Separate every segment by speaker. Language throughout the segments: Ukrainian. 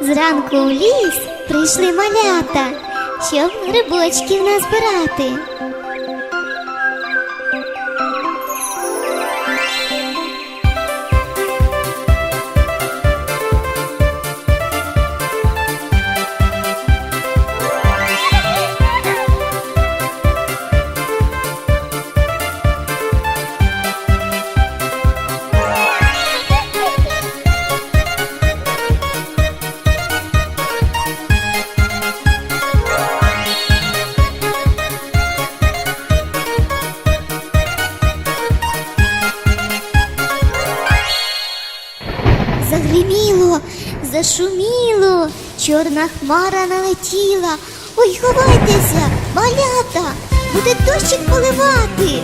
Speaker 1: Зранку у ліс прийшли малята, щоб грибочків назбирати. Загриміло, зашуміло, чорна хмара налетіла. Ой, ховайтеся, малята, буде дощик поливати.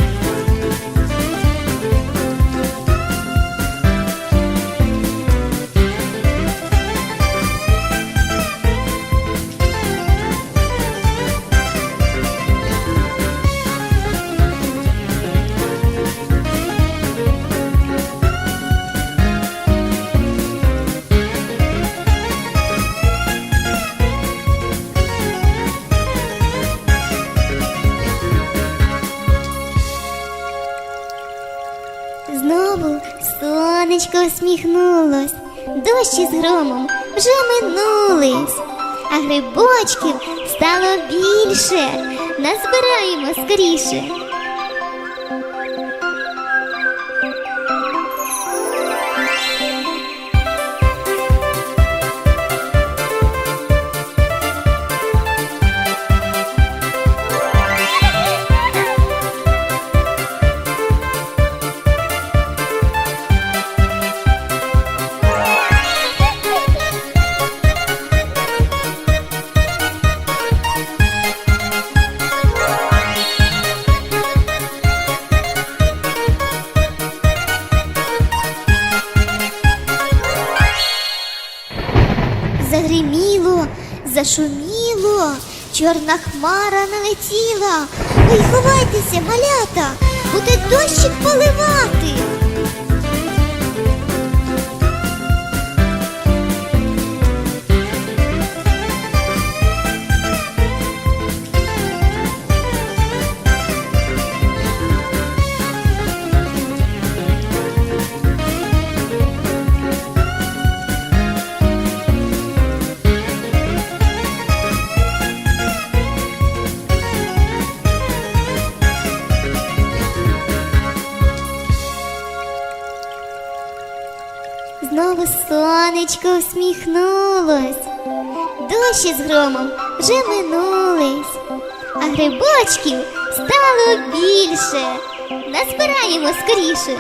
Speaker 1: Сонечко усміхнулось, дощі з громом вже минулись, а грибочків стало більше, назбираємо скоріше. Загриміло, зашуміло, чорна хмара налетіла. Ой, ховайтеся, малята, буде дощик поливати. Знову сонечко всміхнулось, дощі з громом вже минулись, а грибочків стало більше. Назбираємо скоріше.